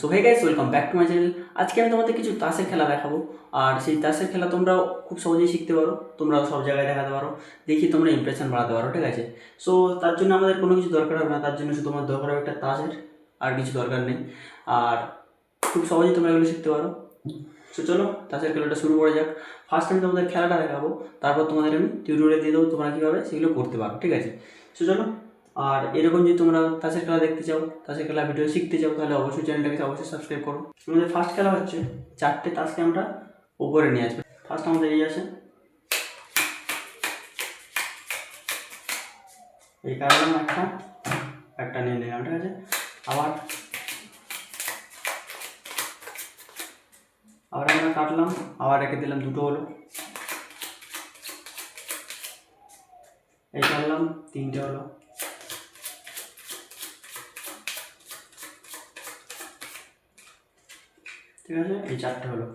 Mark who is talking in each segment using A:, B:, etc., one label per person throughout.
A: So hey guys welcome back to my channel আজকে আমি তোমাদের কিছু তাসের খেলা দেখাবো। আর সেই তাসের খেলা তোমরাও খুব সহজেই শিখতে পারো। তোমরাও সব জায়গায় দেখাতে পারো। দেখি তোমরা ইমপ্রেশন বাড়াতে পারো, ঠিক আছে? সো তার জন্য আমাদের কোনো কিছু দরকার হবে না। তার জন্য শুধু তোমার দরকার হবে একটা তাসের, আর কিছু দরকার নেই। আর খুব সহজেই তোমরা এগুলো শিখতে পারো। সো চলো, তাসের খেলাটা শুরু করা যাক। ফার্স্ট আমি তোমাদের খেলাটা দেখাবো। তারপর তোমাদের আমি টিউটোরিয়াল দিয়ে দেবো তোমরা কীভাবে সেগুলো করতে পারো, ঠিক আছে? সো চলো আর এরকম যদি তোমরা তাসের খেলা দেখতে চাও, তাসের খেলা ভিডিও শিখতে চাও, তাহলে অবশ্যই চ্যানেলটাকে অবশ্যই সাবস্ক্রাইব করো। আমাদের ফার্স্ট খেলা হচ্ছে চারটে তাসকে আমরা উপরে নিয়ে আসবে। ফার্স্ট আমাদের এই আছে। এই কারণে একটা একটা নিয়ে নিলাম, ঠিক আছে? আবার আবার আমরা কাটলাম, আবার রেখে দিলাম, দুটো হলো। এই কাটলাম, তিনটে হলো। ঠিক আছে এই চারটে হলো।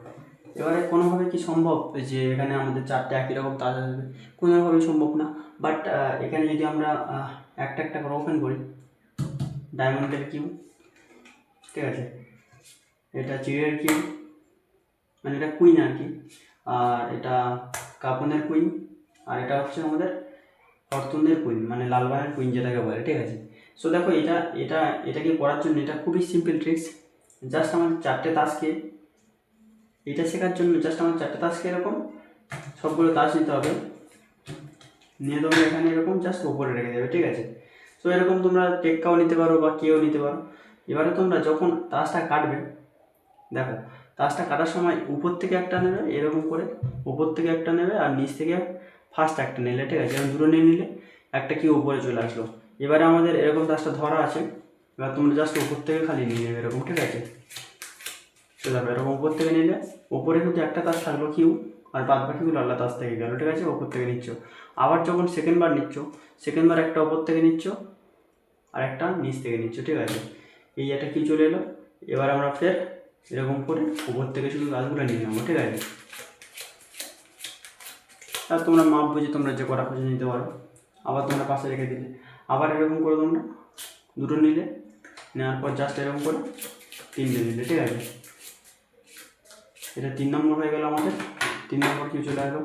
A: এবারে কোনোভাবে কি সম্ভব যে এখানে আমাদের চারটে একই রকম তাজ আসবে? কোনোভাবেই সম্ভব না। বাট এখানে যদি আমরা একটা একটা করে ওপেন করি ডায়মন্ডের কিউ ঠিক আছে? এটা চিড়ের কিউ মানে এটা কুইন আর কি। আর এটা কাপনের কুইন আর এটা হচ্ছে আমাদের ফরতুনের কুইন মানে লালবানের কুইন যেটাকে বলে, ঠিক আছে? সো দেখো, এটা এটা এটাকে করার জন্য? এটা খুবই সিম্পল ট্রিক্স জাস্ট আমাদের চারটে তাসকে এটা শেখার জন্য জাস্ট আমার চারটে তাসকে এরকম, সবগুলো তাস নিতে হবে। নিয়ে তোমরা এখানে এরকম জাস্ট উপরে রেখে দেবে, ঠিক আছে? তো এরকম তোমরা টেক্কাও নিতে পারো বা কেউ নিতে পারো। এবারে তোমরা যখন তাসটা কাটবে, দেখো তাসটা কাটার সময় উপর থেকে একটা নেবে, এরকম করে উপর থেকে একটা নেবে আর নিচ থেকে ফার্স্ট একটা নিলে, ঠিক আছে? এরকম দুটো নিয়ে নিলে একটা কি উপরে চলে আসলো। এবারে আমাদের এরকম তাসটা ধরা আছে, এবার তোমরা জাস্ট উপর থেকে খালি নিয়ে নেবে এরকম, ঠিক আছে? তো দেখো এরকম উপর থেকে নিলে, উপরে কিন্তু একটা তাস থাকল কিউ, আর বাদ বাকিগুলো আল্লাহ তাস থেকে গেল, ঠিক আছে? উপর থেকে নিচ্ছ। আবার যখন সেকেন্ড বার নিচ্ছ সেকেন্ড বার একটা উপর থেকে নিচ্ছ, আর একটা নিচ থেকে নিচ্ছ, ঠিক আছে? এই একটা কি চলে এলো। এবার আমরা ফের এরকম করে উপর থেকে শুধু গাছগুলো নিয়ে নেব, ঠিক আছে? আর তোমরা মাপ বুঝে তোমরা যে কটা খুঁজে নিতে পারো। আবার তোমরা পাশে রেখে দিলে। আবার এরকম করে তোমরা দুটো নিলে, নেওয়ার পর জাস্ট এরকম করে তিনটে নিলে, ঠিক আছে? এটা তিন নম্বর হয়ে গেল আমাদের। তিন নম্বর কিছু চলে আসলো?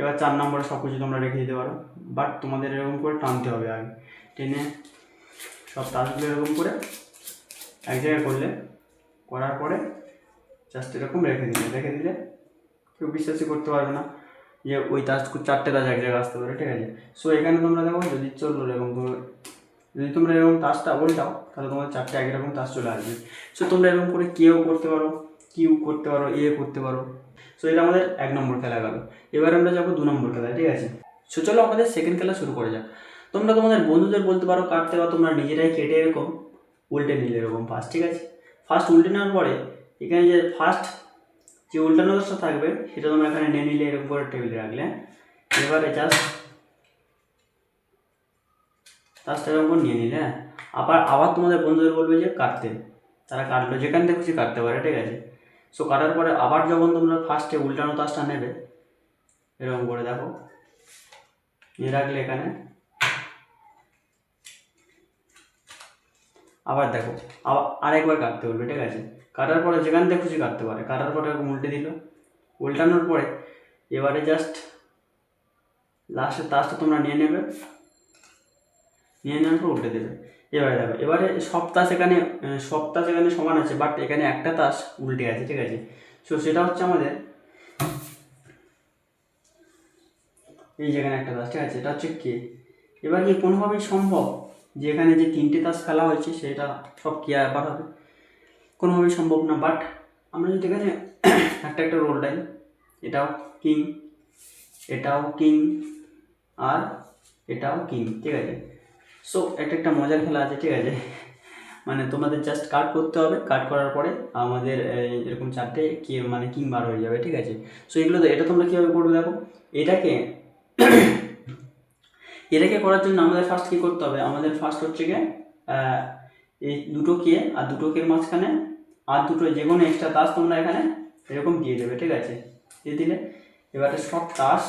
A: এবার চার নম্বরে সব কিছু তোমরা রেখে দিতে পারো। বাট তোমাদের এরকম করে টানতে হবে আগে। টেনে সব তাসগুলো এরকম করে এক জায়গায় করলে, করার পরে জাস্ট এরকম রেখে দিলে। রেখে দিলে কেউ বিশ্বাসই করতে পারবে না যে ওই তাস চারটে তাস এক জায়গায় আসতে পারে, ঠিক আছে? সো এখানে তোমরা দেখো যদি চলল এরকম যদি তোমরা এরকম তাসটা উল্টাও তাহলে তোমার চারটে একই রকম তাস চলে আসবে। সো তোমরা এরকম করে কেউ করতে পারো। কিউ করতে পারো, এ করতে পারো। সো এটা আমাদের এক নম্বর খেলা গেল। এবার আমরা যাব দু নম্বর খেলায়, ঠিক আছে? সো চলো আমাদের সেকেন্ড খেলা শুরু করে যাক। তোমরা তোমাদের বন্ধুদের বলতে পারো কাটতে বা তোমরা নিজেরাই কেটে এরকম উল্টে নিলে এরকম ফার্স্ট ঠিক আছে? ফার্স্ট উল্টে নেওয়ার পরে, এখানে যে ফার্স্ট যে উল্টানো দশটা থাকবে, সেটা তোমরা এখানে নিয়ে নিলে এরকম করে টেবিলে রাখলে। এবারে জাস্ট তাসটা এরকম করে নিয়ে নিলে হ্যাঁ? আবার আবার তোমাদের বন্ধুদের বলবে যে কাটতে। তারা কাটলো, যেখান থেকে খুশি কাটতে পারে, ঠিক আছে? সো কাটার পরে আবার যখন তোমরা ফার্স্টে উল্টানো তাসটা নেবে, এরকম করে দেখো। নিয়ে রাখলে এখানে। আবার দেখো, আবার আরেকবার কাটতে বলবে, ঠিক আছে? কাটার পরে যেখান থেকে খুশি কাটতে পারে। কাটার পরে উল্টে দিল। উল্টানোর পরে এবারে জাস্ট লাস্টের তাসটা তোমরা নিয়ে নেবে। নিয়ে নেওয়ার পর উল্টে দেবে। এবারে দেখো, এবারে সব তাস এখানে সব তাস এখানে সমান আছে বাট এখানে একটা তাস উল্টে আছে ঠিক আছে? সো সেটা হচ্ছে আমাদের এই যেখানে একটা তাস, ঠিক আছে? এটা হচ্ছে কে এবার কি কোনোভাবেই সম্ভব যে এখানে যে তিনটে তাস খেলা হয়েছে, সেটা সব কে আবার হবে? কোনোভাবেই সম্ভব না বাট আমরা যদি এখানে একটা একটা রোল ডাই, এটাও কিং এটাও কিং আর এটাও কিং ঠিক আছে? সো এটা একটা মজার খেলা আছে, ঠিক আছে? মানে তোমাদের জাস্ট কাট করতে হবে। কাট করার পরে আমাদের এরকম চারটে কি মানে কিং বার হয়ে যাবে, ঠিক আছে? সো এগুলো এটা তোমরা কীভাবে করবে দেখো? এটাকে এটাকে করার জন্য আমাদের ফার্স্ট কী করতে হবে? আমাদের ফার্স্ট হচ্ছে গিয়ে এই দুটো কে আর দুটো কে মাঝখানে আর দুটো যে কোনো এক্সট্রা তাস তোমরা এখানে এরকম দিয়ে দেবে, ঠিক আছে? দিয়ে দিলে, এবারে সব তাস,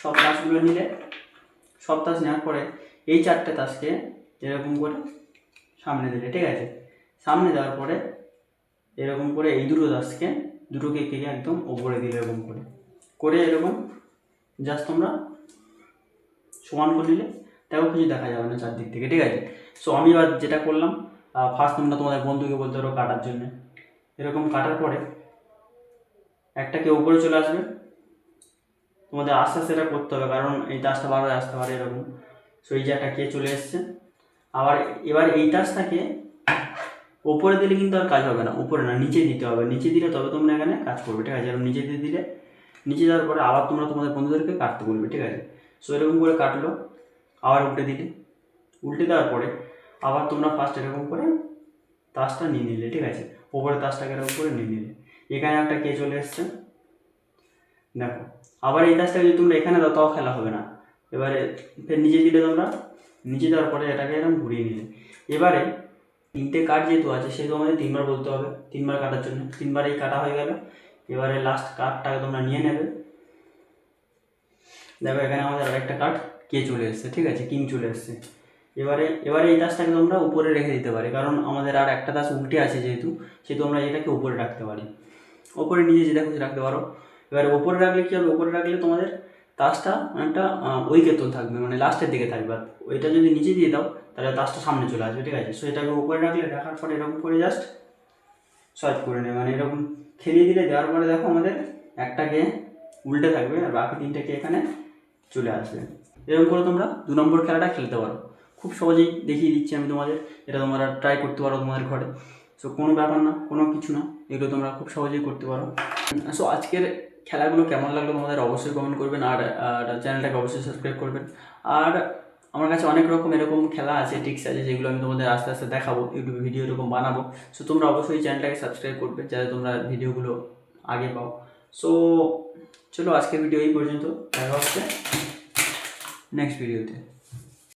A: সব তাসগুলো নিলে, সব তাস নেওয়ার পরে এই চারটে তাসকে এরকম করে সামনে দিলে, ঠিক আছে? সামনে দেওয়ার পরে এরকম করে এই দুটো দাসকে দুটোকে কেটে একদম ওপরে দিলে এরকম করে। করে এরকম জাস্ট তোমরা সমান করে দিলে তাও কিছু দেখা যাবে না চারদিক থেকে, ঠিক আছে? সো আমি এবার যেটা করলাম ফার্স্ট তোমরা তোমাদের বন্ধুকে বলতে পারো কাটার জন্য। এরকম কাটার পরে একটাকে উপরে চলে আসবে। তোমাদের আস্তে আস্তে এটা করতে হবে, কারণ এই তাসটা বারবার আসতে পারে এরকম। সো এই কে চলে এসছে। আবার এবার এই তাসটাকে ওপরে দিলে কিন্তু আর কাজ হবে না, উপরে না, নিচে দিতে হবে। নিচে দিলে তবে তোমরা এখানে কাজ করবে, ঠিক আছে? এরকম নিচে দিয়ে দিলে, নিচে দেওয়ার পরে আবার তোমরা তোমাদের বন্ধুদেরকে কাটতে বলবে, ঠিক আছে? সো এরকম করে কাটলো, আবার উল্টে দিলে। উল্টে দেওয়ার পরে আবার তোমরা ফার্স্ট এরকম করে তাসটা নিয়ে নিলে, ঠিক আছে? ওপরে তাসটাকে এরকম করে নিয়ে নিলে। এখানে একটা কে চলে এসছে। দেখো, আবার এই তাসটাকে যদি তোমরা এখানে দাও, তাও খেলা হবে না। এবারে ফের নিচে দিলে তোমরা নিচে দেওয়ার পরে এটাকে এরকম ঘুরিয়ে নিলে। এবারে তিনটে কার্ড যেহেতু আছে, সেহেতু আমাদের তিনবার বলতে হবে, তিনবার কাটার জন্য। তিনবার এই কাটা হয়ে গেল। এবারে লাস্ট কার্ডটাকে তোমরা নিয়ে নেবে। দেখো, এখানে আমাদের আরেকটা কার্ড কে চলে এসছে, ঠিক আছে? কিং চলে এসছে। এবারে এবারে এই তাসটাকে তোমরা উপরে রেখে দিতে পারি, কারণ আমাদের আর একটা তাস উল্টে আছে যেহেতু, সেহেতু আমরা এটাকে উপরে রাখতে পারি। ওপরে নিজে যেটা খুশি রাখতে পারো। এবারে ওপরে রাখলে কী হবে? ওপরে রাখলে তোমাদের তাসটা অনেকটা ঐকেতন থাকবে মানে লাস্টের দিকে থাকবে। ওইটা যদি নিচে দিয়ে দাও, তাহলে তাসটা সামনে চলে আসবে, ঠিক আছে? সো এটাকে উপরে রাখলে, রাখার পরে এরকম করে জাস্ট সলভ করে নেবে। মানে এরকম খেলিয়ে দিলে, দেওয়ার পরে দেখো আমাদের একটাকে উল্টে থাকবে, আর বাকি তিনটাকে এখানে চলে আসবে। এরকম করে তোমরা দু নম্বর খেলাটা খেলতে পারো। খুব সহজেই দেখিয়ে দিচ্ছি আমি তোমাদের, এটা তোমরা ট্রাই করতে পারো তোমাদের ঘরে। সো কোনো ব্যাপার না, কোনো কিছু না, এগুলো তোমরা খুব সহজেই করতে পারো। সো আজকের খেলাগুলো কেমন লাগল তোমাদের অবশ্যই কমেন্ট করবেন, আর চ্যানেলটাকে অবশ্যই সাবস্ক্রাইব করবেন। আর আমার কাছে অনেক রকম এরকম খেলা আছে টিক্স আছে, যেগুলো আমি তোমাদের আস্তে আস্তে দেখাবো ইউটিউবে ভিডিও এরকম বানাবো। সো তোমরা অবশ্যই চ্যানেলটাকে সাবস্ক্রাইব করবে, যাতে তোমরা ভিডিওগুলো আগে পাও। সো চলো আজকের ভিডিও এই পর্যন্ত, দেখা হচ্ছে নেক্সট ভিডিওতে